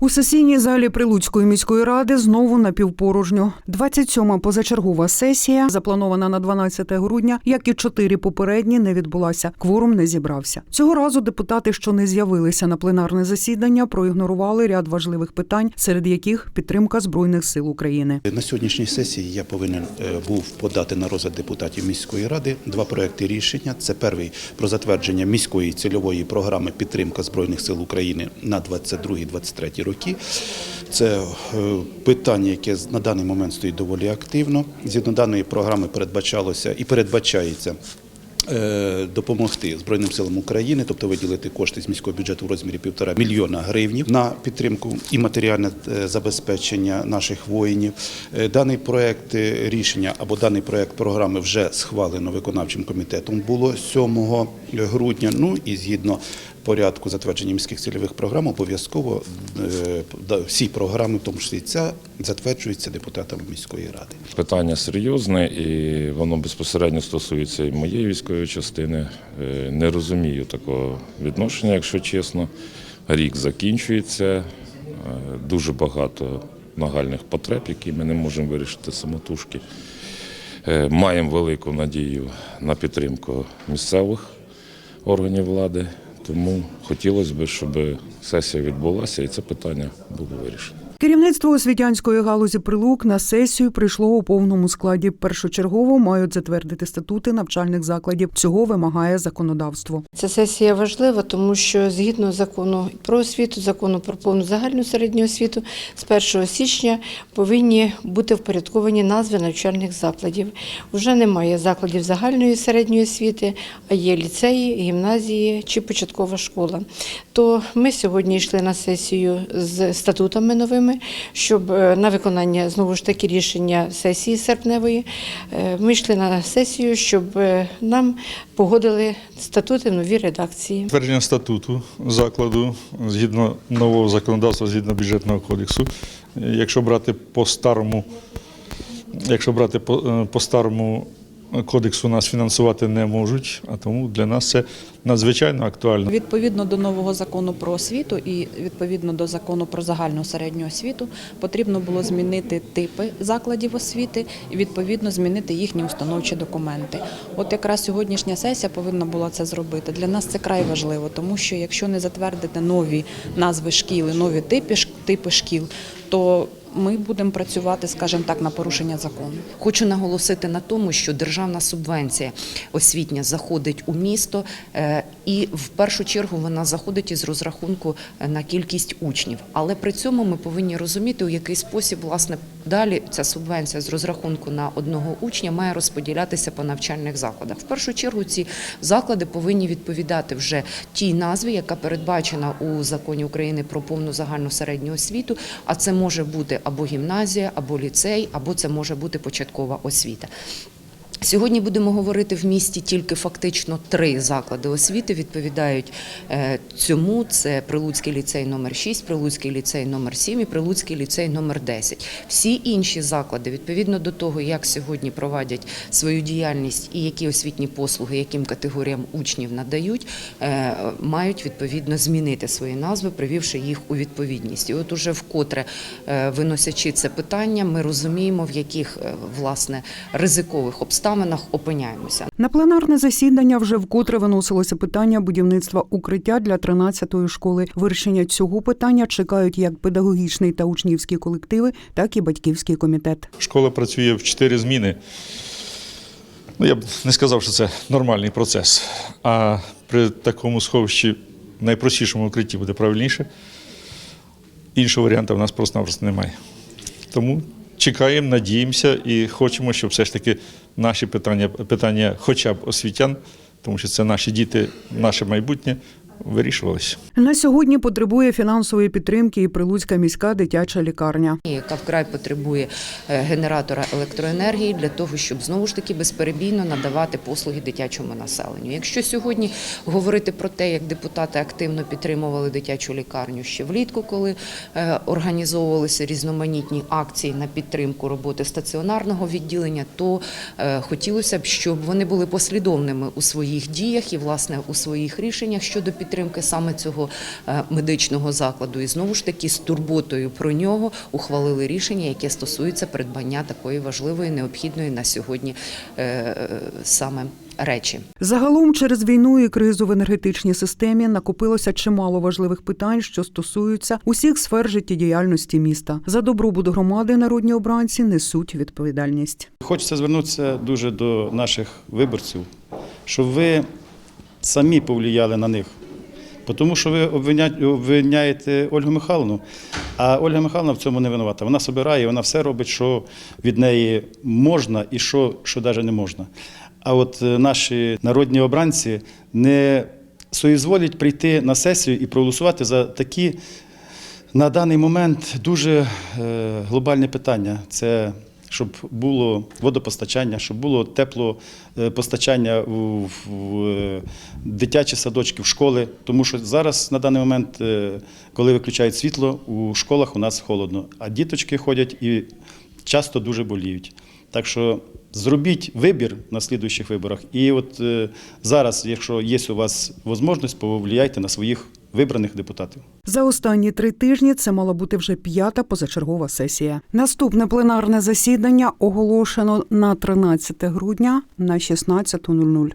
У сесійній залі Прилуцької міської ради знову напівпорожньо. 27-ма позачергова сесія, запланована на 12 грудня, як і чотири попередні, не відбулася. Кворум не зібрався. Цього разу депутати, що не з'явилися на пленарне засідання, проігнорували ряд важливих питань, серед яких підтримка збройних сил України. На сьогоднішній сесії я повинен е, був подати на розгляд депутатів міської ради два проекти рішення. Це перший про затвердження міської цільової програми підтримка збройних сил України на 22-23 роки. Це е, питання, яке на даний момент стоїть доволі активно. Згідно даної програми передбачалося і передбачається. Е, Допомогти Збройним силам України, тобто виділити кошти з міського бюджету в розмірі півтора мільйона гривнів на підтримку і матеріальне е, забезпечення наших воїнів. Е, Даний проект рішення або даний проект програми вже схвалено виконавчим комітетом. Було 7 грудня. Ну і згідно порядку затвердження міських цільових програм, обов'язково всі програми, в тому числі ця, затверджуються депутатами міської ради. Питання серйозне і воно безпосередньо стосується і моєї військової частини. Е, Не розумію такого відношення, якщо чесно. Рік закінчується, е, дуже багато нагальних потреб, які ми не можемо вирішити самотужки. Е, Маємо велику надію на підтримку місцевих органів влади, тому хотілося б, щоб сесія відбулася і це питання було вирішено. Керівництво освітянської галузі прилук на сесію прийшло у повному складі. Першочергово мають затвердити статути навчальних закладів. Цього вимагає законодавство. Ця сесія важлива, тому що згідно закону про освіту, закону про повну загальну середню освіту, з 1 січня повинні бути впорядковані назви навчальних закладів. Уже немає закладів загальної середньої освіти, а є ліцеї, гімназії чи початкова школа. То ми сьогодні йшли на сесію з статутами новими, щоб е, на виконання знову ж таки рішення сесії серпневої. е, Ми йшли на сесію, щоб е, нам погодили статути в новій редакції. Твердження статуту закладу згідно нового законодавства, згідно бюджетного кодексу. Якщо брати по старому, якщо брати по, по старому кодексу, нас фінансувати не можуть, а тому для нас це надзвичайно актуально. Відповідно до нового закону про освіту і відповідно до закону про загальну середню освіту потрібно було змінити типи закладів освіти і відповідно змінити їхні установчі документи. От якраз сьогоднішня сесія повинна була це зробити. Для нас це край важливо, тому що якщо не затвердити нові назви шкіл нові типи шкіл, то ми будемо працювати, скажімо так, на порушення закону. Хочу наголосити на тому, що державна субвенція освітня заходить у місто, е, і в першу чергу вона заходить із розрахунку е, на кількість учнів. Але при цьому ми повинні розуміти, у який спосіб власне далі ця субвенція з розрахунку на одного учня має розподілятися по навчальних закладах. В першу чергу ці заклади повинні відповідати вже тій назві, яка передбачена у законі України про повну загальну середню освіту. А це може бути або гімназія, або ліцей, або це може бути початкова освіта. Сьогодні будемо говорити в місті тільки фактично три заклади освіти відповідають е, цьому. Це Прилуцький ліцей номер 6, Прилуцький ліцей номер 7 і Прилуцький ліцей номер 10. Всі інші заклади, відповідно до того, як сьогодні проводять свою діяльність і які освітні послуги, яким категоріям учнів надають, е, мають відповідно змінити свої назви, привівши їх у відповідність. І от уже вкотре е, виносячи це питання, ми розуміємо, в яких власне ризикових обставинах опиняємося. На пленарне засідання вже вкотре виносилося питання будівництва укриття для 13-ї школи. Вирішення цього питання чекають як педагогічний та учнівські колективи, так і батьківський комітет. Школа працює в чотири зміни. Ну, я б не сказав, що це нормальний процес. А при такому сховищі найпростішому укритті буде правильніше. Іншого варіанту в нас просто-напросто немає. Тому чекаємо, надіємося і хочемо, щоб все ж таки наші питання, питання хоча б освітян, тому що це наші діти, наше майбутнє, вирішувалися. На сьогодні потребує фінансової підтримки і Прилуцька міська дитяча лікарня. яка вкрай потребує е, генератора електроенергії для того, щоб знову ж таки безперебійно надавати послуги дитячому населенню. Якщо сьогодні говорити про те, як депутати активно підтримували дитячу лікарню ще влітку, коли е, організовувалися різноманітні акції на підтримку роботи стаціонарного відділення, то е, хотілося б, щоб вони були послідовними у своїх діях і власне у своїх рішеннях щодо підтримки підтримки саме цього е, медичного закладу. І знову ж таки з турботою про нього ухвалили рішення, яке стосується придбання такої важливої, необхідної на сьогодні е, саме речі. Загалом через війну і кризу в енергетичній системі накопилося чимало важливих питань, що стосуються усіх сфер життєдіяльності міста. За добробут громади народні обранці несуть відповідальність. Хочеться звернутися дуже до наших виборців, щоб ви самі повлияли на них. Тому що ви обвиня- обвиняєте Ольгу Михайловну, а Ольга Михайловна в цьому не винувата. Вона собирає, вона все робить, що від неї можна і що, що навіть не можна. А от е, наші народні обранці не соізволять прийти на сесію і проголосувати за такі на даний момент дуже е, глобальне питання. Це щоб було водопостачання, щоб було теплопостачання в, в е, дитячі садочки, в школи. Тому що зараз на даний момент, е, коли виключають світло, у школах у нас холодно, а діточки ходять і часто дуже боліють. Так що зробіть вибір на слідуючих виборах. І от е, зараз, якщо є у вас можливість, повлияйте на своїх вибраних депутатів. За останні три тижні це мала бути вже п'ята позачергова сесія. Наступне пленарне засідання оголошено на 13 грудня на 16.00.